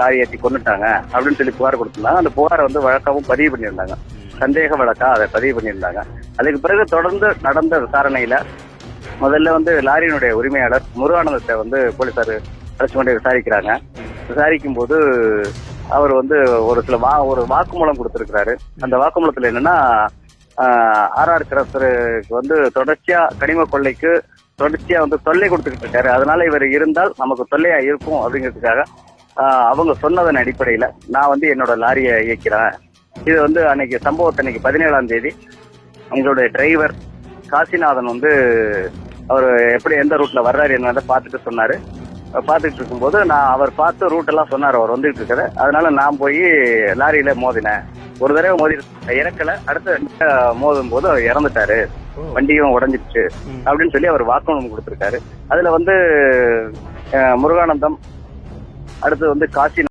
Lorry ஏற்றி கொண்டுட்டாங்க அப்படின்னு சொல்லி புகார் கொடுத்துருந்தாங்க அந்த புகாரை வந்து வழக்காவும் பதிவு பண்ணியிருந்தாங்க. சந்தேக வழக்கா அதை பதிவு பண்ணியிருந்தாங்க. அதுக்கு பிறகு தொடர்ந்து நடந்த விசாரணையில முதல்ல வந்து லாரியினுடைய உரிமையாளர் முருகானந்தத்தை வந்து போலீசார் அழைச்சு கொண்டு விசாரிக்கிறாங்க. விசாரிக்கும் போது அவர் வந்து ஒரு சில வா ஒரு வாக்குமூலம் கொடுத்திருக்கிறாரு. அந்த வாக்குமூலத்துல என்னன்னா ஆர்ஆர் கிரசருக்கு வந்து தொடர்ச்சியா கனிம கொள்ளைக்கு தொடர்ச்சியா வந்து தொல்லை கொடுத்துக்கிட்டு இருக்காரு. அதனால இவர் இருந்தால் நமக்கு தொல்லையா இருக்கும் அப்படிங்கிறதுக்காக அவங்க சொன்னதன் அடிப்படையில நான் வந்து என்னோட லாரியை இயக்கிறேன். இது வந்து அன்னைக்கு சம்பவத்தை அன்னைக்கு பதினேழாம் தேதி. உங்களுடைய டிரைவர் காசிநாதன் வந்து அவர் எப்படி எந்த ரூட்ல வர்றாரு என்னதை பார்த்துட்டு சொன்னாரு. பார்த்துட்டு இருக்கும்போது நான் அவர் பார்த்து ரூட் எல்லாம் சொன்னார் அவர் வந்துட்டு இருக்காரு. அதனால நான் போய் லாரியில மோதினேன். ஒரு தடவை மோதி இறக்கல. அடுத்த மோதும் போது அவர் இறந்துட்டாரு. வண்டியும் உடஞ்சிருச்சு. அப்படின்னு சொல்லி அவர் வாக்குமூலம் கொடுத்திருக்காரு. அதுல வந்து முருகானந்தம் அடுத்து வந்து காசி